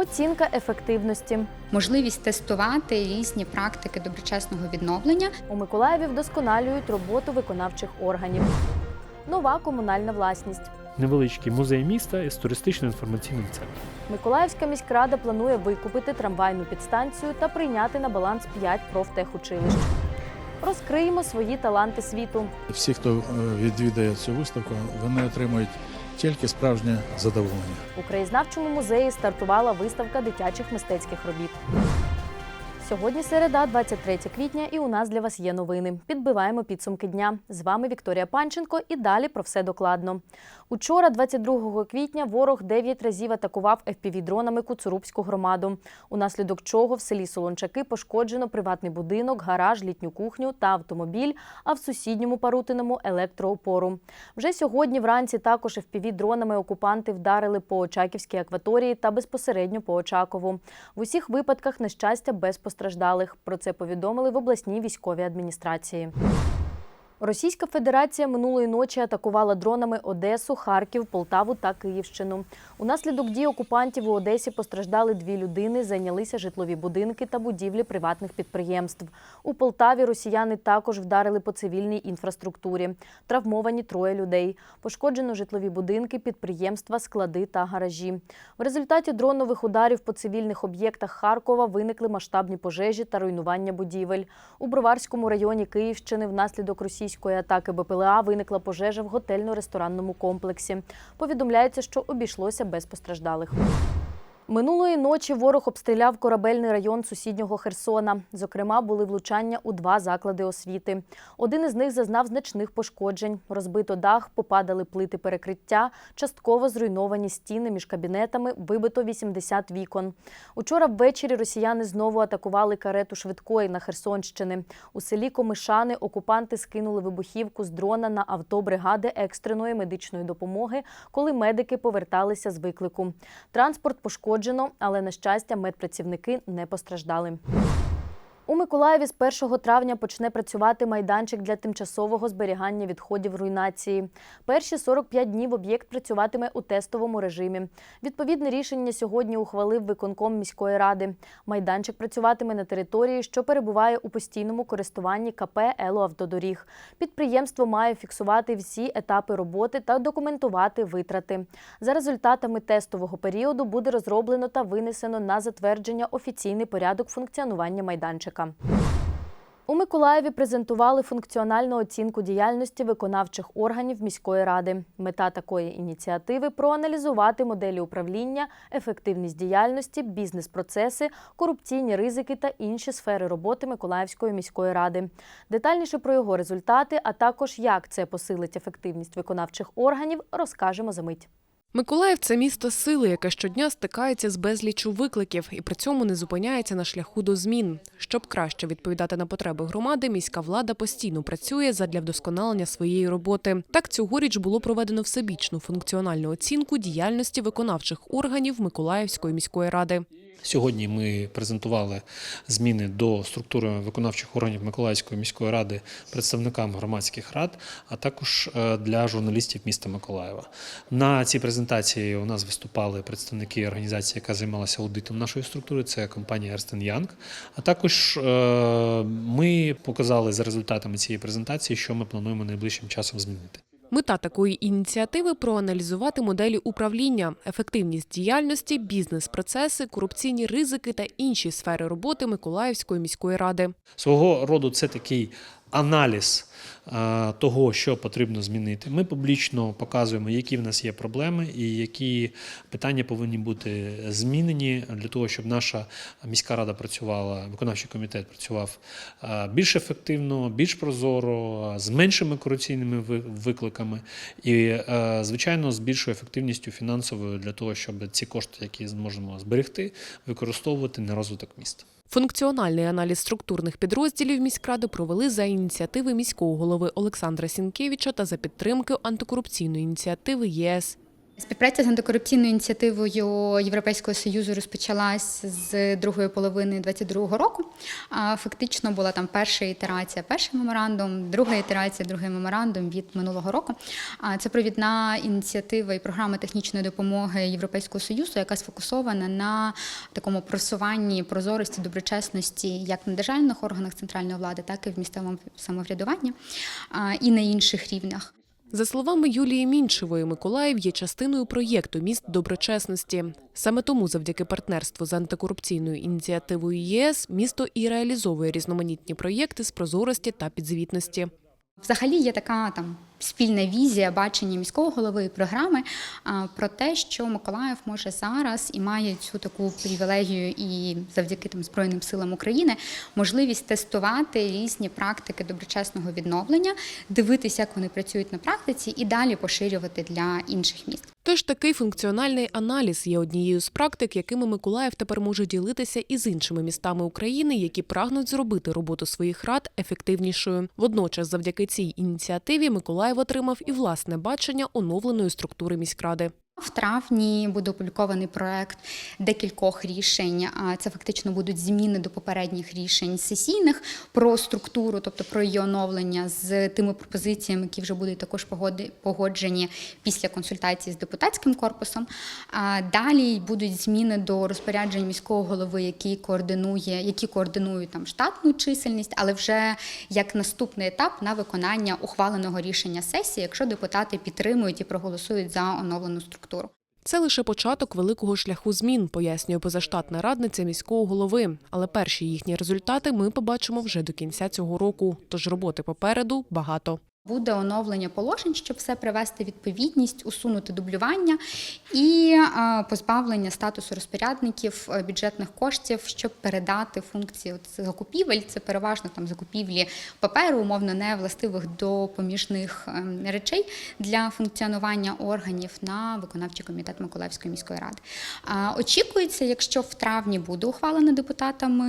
Оцінка ефективності. можливість тестувати різні практики доброчесного відновлення. У Миколаєві вдосконалюють роботу виконавчих органів. Нова комунальна власність. невеличкий музей міста із туристично-інформаційним центром. Миколаївська міськрада планує викупити трамвайну підстанцію та прийняти на баланс 5 профтехучилищ. Розкриємо свої таланти світу. Всі, хто е, відвідає цю виставку, вони отримують тільки справжнє задоволення. У краєзнавчому музеї стартувала виставка дитячих мистецьких робіт. Сьогодні середа, 23 квітня, і у нас для вас є новини. Підбиваємо підсумки дня. З вами Вікторія Панченко і далі про все докладно. Учора, 22 квітня, ворог 9 разів атакував FPV-дронами Куцурубську громаду, унаслідок чого в селі Солончаки пошкоджено приватний будинок, гараж, літню кухню та автомобіль, а в сусідньому Парутиному електроопору. Вже сьогодні вранці також FPV-дронами окупанти вдарили по Очаківській акваторії та безпосередньо по Очакову. В усіх випадках нещастя без постраждалих. Про це повідомили в обласній військовій адміністрації. Російська Федерація минулої ночі атакувала дронами Одесу, Харків, Полтаву та Київщину. Унаслідок дій окупантів у Одесі постраждали дві людини, зайнялися житлові будинки та будівлі приватних підприємств. У Полтаві росіяни також вдарили по цивільній інфраструктурі. Травмовані троє людей. Пошкоджено житлові будинки, підприємства, склади та гаражі. В результаті дронових ударів по цивільних об'єктах Харкова виникли масштабні пожежі та руйнування будівель. У Броварському районі Київщини внаслідок російської атаки БПЛА виникла пожежа в готельно-ресторанному комплексі. Повідомляється, що обійшлося без постраждалих. Минулої ночі ворог обстріляв корабельний район сусіднього Херсона. Зокрема, були влучання у два заклади освіти. Один із них зазнав значних пошкоджень. Розбито дах, попадали плити перекриття, частково зруйновані стіни між кабінетами, вибито 80 вікон. Учора ввечері росіяни знову атакували карету швидкої на Херсонщини. У селі Комишани окупанти скинули вибухівку з дрона на авто бригади екстреної медичної допомоги, коли медики поверталися з виклику. Транспорт пошкоджено, але на щастя, медпрацівники не постраждали. У Миколаєві з 1 травня почне працювати майданчик для тимчасового зберігання відходів руйнації. Перші 45 днів об'єкт працюватиме у тестовому режимі. Відповідне рішення сьогодні ухвалив виконком міської ради. Майданчик працюватиме на території, що перебуває у постійному користуванні КП «Елоавтодоріг». Підприємство має фіксувати всі етапи роботи та документувати витрати. За результатами тестового періоду буде розроблено та винесено на затвердження офіційний порядок функціонування майданчика. У Миколаєві презентували функціональну оцінку діяльності виконавчих органів міської ради. Мета такої ініціативи проаналізувати моделі управління, ефективність діяльності, бізнес-процеси, корупційні ризики та інші сфери роботи Миколаївської міської ради. Детальніше про його результати, а також як це посилить ефективність виконавчих органів, розкажемо за мить. Миколаїв це місто сили, яке щодня стикається з безліччю викликів і при цьому не зупиняється на шляху до змін. Щоб краще відповідати на потреби громади, міська влада постійно працює задля вдосконалення своєї роботи. Так цьогоріч було проведено всебічну функціональну оцінку діяльності виконавчих органів Миколаївської міської ради. Сьогодні ми презентували зміни до структури виконавчих органів Миколаївської міської ради представникам громадських рад, а також е, для журналістів міста Миколаєва. На цій презентації у нас виступали представники організації, яка займалася аудитом нашої структури. Це компанія Ernst Young. А також е, ми показали за результатами цієї презентації, що ми плануємо найближчим часом змінити. Мета такої ініціативи проаналізувати моделі управління, ефективність діяльності, бізнес-процеси, корупційні ризики та інші сфери роботи Миколаївської міської ради. Свого роду це такий аналіз е, того, що потрібно змінити. Ми публічно показуємо, які в нас є проблеми і які питання повинні бути змінені для того, щоб наша міська рада працювала, виконавчий комітет працював е, більш ефективно, більш прозоро, з меншими корупційними ви- викликами і, е, звичайно, з більшою ефективністю фінансовою для того, щоб ці кошти, які зможемо зберегти, використовувати на розвиток міста. Функціональний аналіз структурних підрозділів міськради провели за ініціативи міського голови Олександра Сінкевича та за підтримки антикорупційної ініціативи ЄС. Співпраця з антикорупційною ініціативою Європейського союзу розпочалась з другої половини 2022 року. Фактично була там перша ітерація, перший меморандум, друга ітерація, другий меморандум від минулого року. А Це провідна ініціатива і програма технічної допомоги Європейського союзу, яка сфокусована на такому просуванні прозорості, доброчесності як на державних органах центральної влади, так і в місцевому самоврядуванні і на інших рівнях. За словами Юлії Мінчевої, Миколаїв є частиною проєкту міст доброчесності. Саме тому, завдяки партнерству з антикорупційною ініціативою ЄС, місто і реалізовує різноманітні проєкти з прозорості та підзвітності. Взагалі є така там спільна візія бачення міського голови і програми про те, що Миколаїв може зараз і має цю таку привілегію, і завдяки там збройним силам України можливість тестувати різні практики доброчесного відновлення, дивитися, як вони працюють на практиці, і далі поширювати для інших міст. Тож такий функціональний аналіз є однією з практик, якими Миколаїв тепер може ділитися із іншими містами України, які прагнуть зробити роботу своїх рад ефективнішою. Водночас, завдяки цій ініціативі, Миколаїв отримав і власне бачення оновленої структури міськради. В травні буде опублікований проект декількох рішень. Це фактично будуть зміни до попередніх рішень сесійних про структуру, тобто про її оновлення з тими пропозиціями, які вже будуть також погоджені після консультації з депутатським корпусом. Далі будуть зміни до розпоряджень міського голови, який координує, які координують там штатну чисельність, але вже як наступний етап на виконання ухваленого рішення сесії, якщо депутати підтримують і проголосують за оновлену структуру. Це лише початок великого шляху змін, пояснює позаштатна радниця міського голови. Але перші їхні результати ми побачимо вже до кінця цього року. Тож роботи попереду багато. Буде оновлення положень, щоб все привести відповідність, усунути дублювання і е, позбавлення статусу розпорядників е, бюджетних коштів, щоб передати функції закупівель. Це переважно там закупівлі паперу, умовно не властивих до поміжних ем, речей для функціонування органів на виконавчий комітет Миколаївської міської ради. Очікується, якщо в травні буде ухвалена депутатами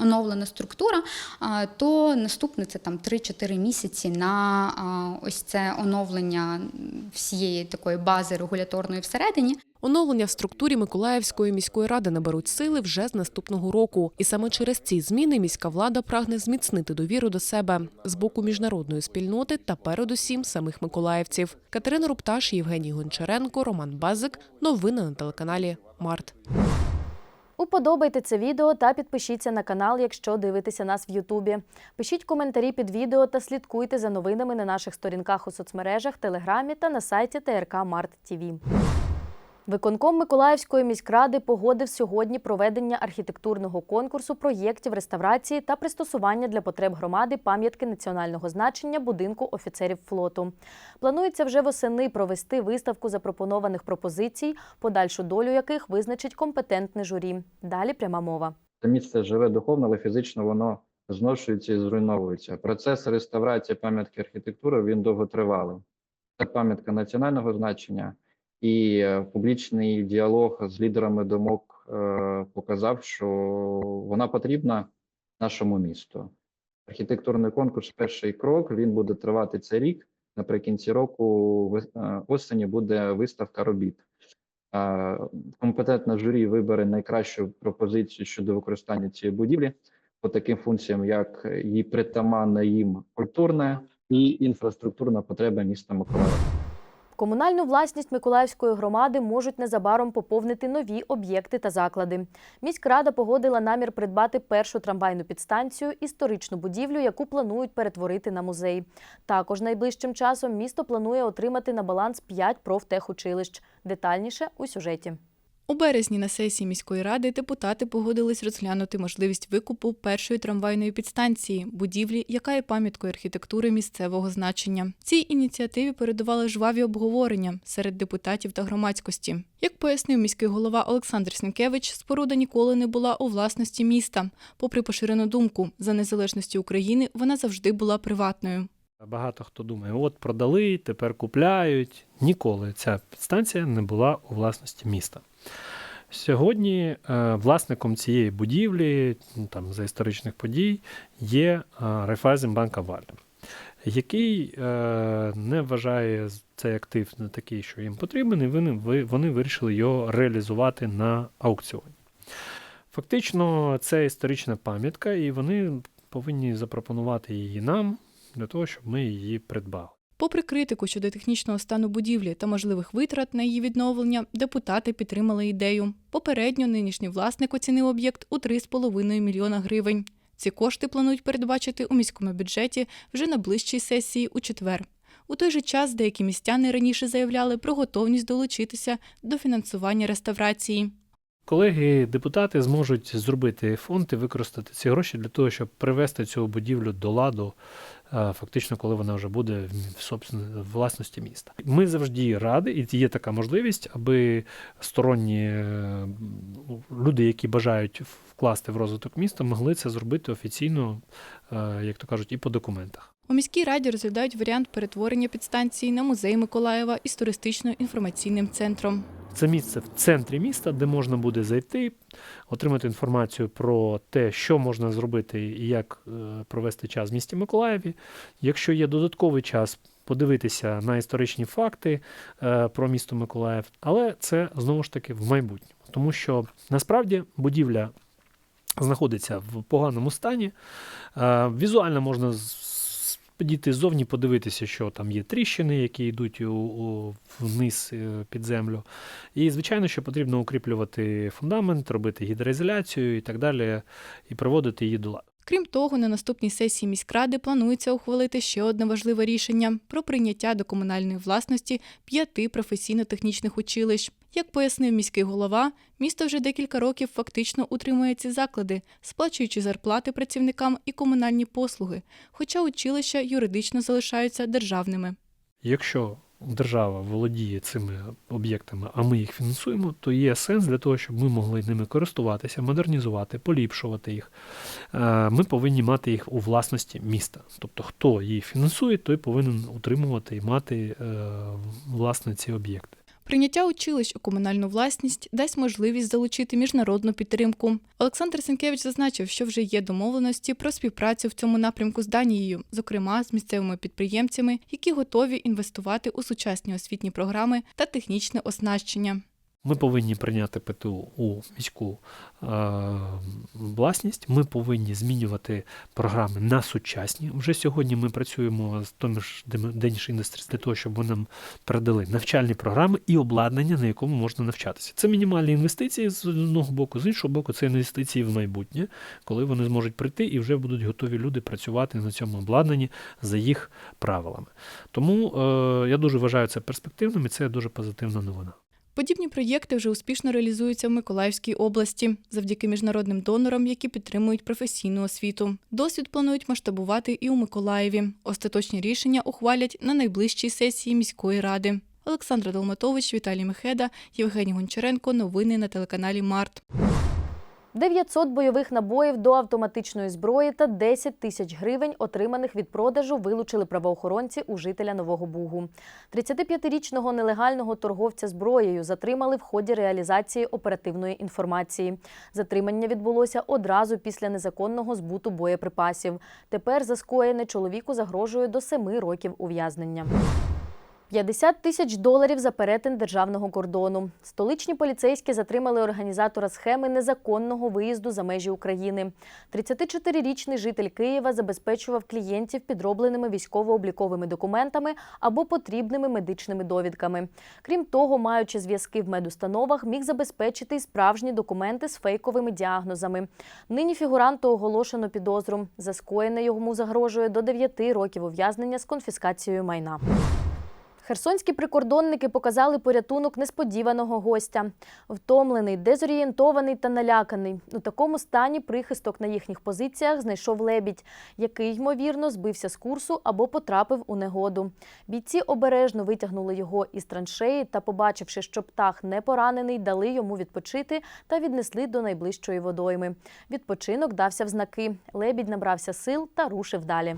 оновлена структура, то наступне це там 3-4 місяці на а, ось це оновлення всієї такої бази регуляторної всередині. Оновлення в структурі Миколаївської міської ради наберуть сили вже з наступного року. І саме через ці зміни міська влада прагне зміцнити довіру до себе з боку міжнародної спільноти та передусім самих миколаївців. Катерина Рупташ, Євгеній Гончаренко, Роман Базик. Новини на телеканалі Март. Уподобайте це відео та підпишіться на канал, якщо дивитеся нас в Ютубі. Пишіть коментарі під відео та слідкуйте за новинами на наших сторінках у соцмережах, Телеграмі та на сайті ТРК Март ТІВІ. Виконком Миколаївської міськради погодив сьогодні проведення архітектурного конкурсу проєктів реставрації та пристосування для потреб громади пам'ятки національного значення будинку офіцерів флоту. Планується вже восени провести виставку запропонованих пропозицій, подальшу долю яких визначить компетентне журі. Далі пряма мова. Місце живе духовно, але фізично воно зношується і зруйновується. Процес реставрації пам'ятки архітектури він довготривалий. Це пам'ятка національного значення, і е, публічний діалог з лідерами думок е, показав, що вона потрібна нашому місту. Архітектурний конкурс перший крок. Він буде тривати цей рік. Наприкінці року е, осені буде виставка робіт. Е, Компетентне журі вибере найкращу пропозицію щодо використання цієї будівлі по таким функціям, як її притаманна їм культурна і інфраструктурна потреба міста Миколаєва. Комунальну власність Миколаївської громади можуть незабаром поповнити нові об'єкти та заклади. Міськрада погодила намір придбати першу трамвайну підстанцію, історичну будівлю, яку планують перетворити на музей. Також найближчим часом місто планує отримати на баланс 5 профтехучилищ. Детальніше у сюжеті. У березні на сесії міської ради депутати погодились розглянути можливість викупу першої трамвайної підстанції, будівлі, яка є пам'яткою архітектури місцевого значення. Цій ініціативі передували жваві обговорення серед депутатів та громадськості. Як пояснив міський голова Олександр Сінкевич, споруда ніколи не була у власності міста. Попри поширену думку, за незалежності України вона завжди була приватною. Багато хто думає, от продали, тепер купляють. Ніколи ця підстанція не була у власності міста. Сьогодні е, власником цієї будівлі, ну, там, за історичних подій, є е, Райфайзенбанк Аваль. який е, не вважає цей актив не такий, що їм потрібен, і вони, вони вирішили його реалізувати на аукціоні. Фактично, це історична пам'ятка, і вони повинні запропонувати її нам для того, щоб ми її придбали. Попри критику щодо технічного стану будівлі та можливих витрат на її відновлення, депутати підтримали ідею. Попередньо нинішній власник оцінив об'єкт у 3,5 мільйона гривень. Ці кошти планують передбачити у міському бюджеті вже на ближчій сесії у четвер. У той же час деякі містяни раніше заявляли про готовність долучитися до фінансування реставрації. Колеги, депутати зможуть зробити фонд і використати ці гроші для того, щоб привести цю будівлю до ладу, фактично, коли вона вже буде в власності міста. Ми завжди раді, і є така можливість, аби сторонні е, люди, які бажають вкласти в розвиток міста, могли це зробити офіційно, е, як то кажуть, і по документах. У міській раді розглядають варіант перетворення підстанції на музей Миколаєва із туристично-інформаційним центром. Це місце в центрі міста, де можна буде зайти, отримати інформацію про те, що можна зробити і як е, провести час в місті Миколаєві. Якщо є додатковий час, подивитися на історичні факти е, про місто Миколаїв, але це знову ж таки в майбутньому, тому що насправді будівля знаходиться в поганому стані. Е, Візуально можна підійти ззовні, подивитися, що там є тріщини, які йдуть у, у, вниз е, під землю. І, звичайно, що потрібно укріплювати фундамент, робити гідроізоляцію і так далі, і проводити її до ладу. Крім того, на наступній сесії міськради планується ухвалити ще одне важливе рішення про прийняття до комунальної власності п'яти професійно-технічних училищ. Як пояснив міський голова, місто вже декілька років фактично утримує ці заклади, сплачуючи зарплати працівникам і комунальні послуги, хоча училища юридично залишаються державними. Якщо держава володіє цими об'єктами, а ми їх фінансуємо, то є сенс для того, щоб ми могли ними користуватися, модернізувати, поліпшувати їх. Е, Ми повинні мати їх у власності міста. Тобто, хто їх фінансує, той повинен утримувати і мати е, власне ці об'єкти. Прийняття училищ у комунальну власність дасть можливість залучити міжнародну підтримку. Олександр Сенкевич зазначив, що вже є домовленості про співпрацю в цьому напрямку з Данією, зокрема з місцевими підприємцями, які готові інвестувати у сучасні освітні програми та технічне оснащення. Ми повинні прийняти ПТУ у міську е, власність. Ми повинні змінювати програми на сучасні. Вже сьогодні ми працюємо з тими ж Danish Industries для того, щоб вони нам передали навчальні програми і обладнання, на якому можна навчатися. Це мінімальні інвестиції з одного боку, з іншого боку, це інвестиції в майбутнє, коли вони зможуть прийти і вже будуть готові люди працювати на цьому обладнанні за їх правилами. Тому е, я дуже вважаю це перспективним і це дуже позитивна новина. Подібні проєкти вже успішно реалізуються в Миколаївській області завдяки міжнародним донорам, які підтримують професійну освіту. Досвід планують масштабувати і у Миколаєві. Остаточні рішення ухвалять на найближчій сесії міської ради. Олександра Долматович, Віталій Мехеда, Євгеній Гончаренко. Новини на телеканалі Март. 900 бойових набоїв до автоматичної зброї та 10 тисяч гривень, отриманих від продажу, вилучили правоохоронці у жителя Нового Бугу. 35-річного нелегального торговця зброєю затримали в ході реалізації оперативної інформації. Затримання відбулося одразу після незаконного збуту боєприпасів. Тепер за скоєне чоловіку загрожує до 7 років ув'язнення. 50 тисяч доларів за перетин державного кордону. Столичні поліцейські затримали організатора схеми незаконного виїзду за межі України. 34-річний житель Києва забезпечував клієнтів підробленими військово-обліковими документами або потрібними медичними довідками. Крім того, маючи зв'язки в медустановах, міг забезпечити й справжні документи з фейковими діагнозами. Нині фігуранту оголошено підозру. За скоєне йому загрожує до 9 років ув'язнення з конфіскацією майна. Херсонські прикордонники показали порятунок несподіваного гостя. Втомлений, дезорієнтований та наляканий. У такому стані прихисток на їхніх позиціях знайшов лебідь, який, ймовірно, збився з курсу або потрапив у негоду. Бійці обережно витягнули його із траншеї та, побачивши, що птах не поранений, дали йому відпочити та віднесли до найближчої водойми. Відпочинок дався в знаки. Лебідь набрався сил та рушив далі.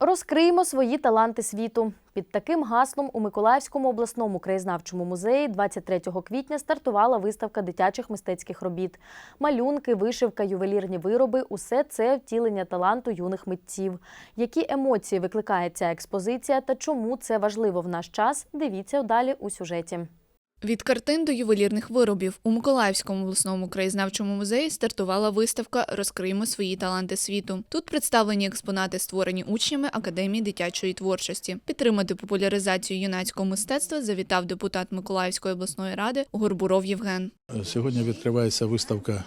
Розкриємо свої таланти світу. Під таким гаслом у Миколаївському обласному краєзнавчому музеї 23 квітня стартувала виставка дитячих мистецьких робіт. Малюнки, вишивка, ювелірні вироби усе це втілення таланту юних митців. Які емоції викликає ця експозиція та чому це важливо в наш час? Дивіться далі у сюжеті. Від картин до ювелірних виробів у Миколаївському обласному краєзнавчому музеї стартувала виставка Розкриємо свої таланти світу. Тут представлені експонати, створені учнями Академії дитячої творчості. Підтримати популяризацію юнацького мистецтва завітав депутат Миколаївської обласної ради Горбуров Євген. Сьогодні відкривається виставка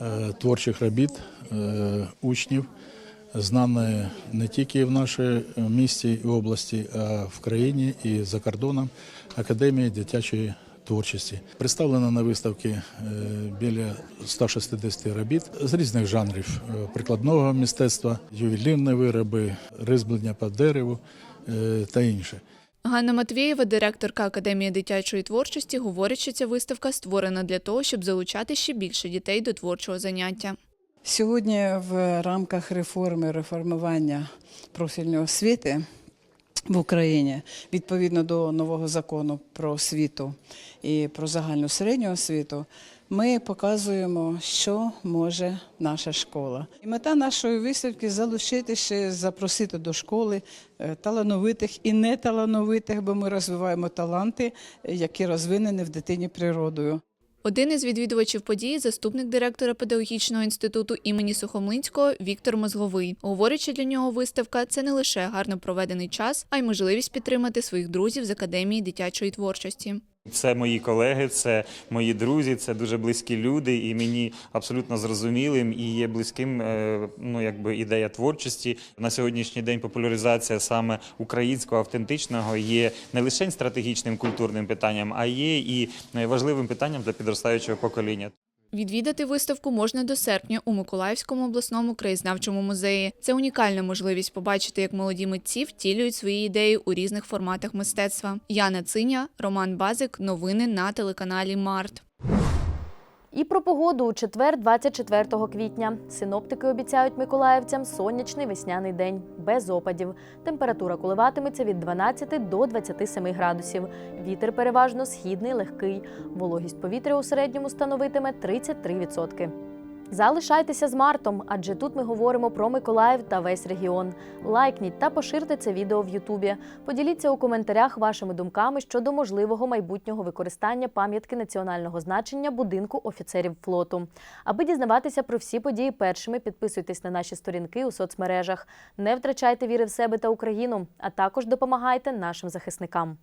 е, творчих робіт е, учнів, знаної не тільки в нашій місті і області, а в країні і за кордоном Академії дитячої творчості. Представлено на виставці е, біля 160 робіт з різних жанрів е, прикладного мистецтва, ювелірні вироби, ризьблення по дереву е, та інше. Ганна Матвієва, директорка Академії дитячої творчості, говорить, що ця виставка створена для того, щоб залучати ще більше дітей до творчого заняття. Сьогодні в рамках реформи реформування профільної освіти в Україні відповідно до нового закону про освіту і про загальну середню освіту. Ми показуємо, що може наша школа. І мета нашої виставки залучити ще запросити до школи е, талановитих і неталановитих, бо ми розвиваємо таланти, які розвинені в дитині природою. Один із відвідувачів події, заступник директора педагогічного інституту імені Сухомлинського Віктор Мозговий. Говорить, що для нього виставка це не лише гарно проведений час, а й можливість підтримати своїх друзів з академії дитячої творчості. Це мої колеги, це мої друзі, це дуже близькі люди, і мені абсолютно зрозумілим і є близьким е, ну, якби ідея творчості. На сьогоднішній день популяризація саме українського автентичного є не лише стратегічним культурним питанням, а є і важливим питанням для підростаючого покоління. Відвідати виставку можна до серпня у Миколаївському обласному краєзнавчому музеї. Це унікальна можливість побачити, як молоді митці втілюють свої ідеї у різних форматах мистецтва. Яна Циня, Роман Базик. Новини на телеканалі Март. І про погоду у четвер, 24 квітня. Синоптики обіцяють миколаївцям сонячний весняний день без опадів. Температура коливатиметься від 12 до 27 градусів. Вітер переважно східний, легкий. Вологість повітря у середньому становитиме 33%. Залишайтеся з Мартом, адже тут ми говоримо про Миколаїв та весь регіон. Лайкніть та поширте це відео в Ютубі. Поділіться у коментарях вашими думками щодо можливого майбутнього використання пам'ятки національного значення будинку офіцерів флоту. Аби дізнаватися про всі події першими, підписуйтесь на наші сторінки у соцмережах. Не втрачайте віри в себе та Україну, а також допомагайте нашим захисникам.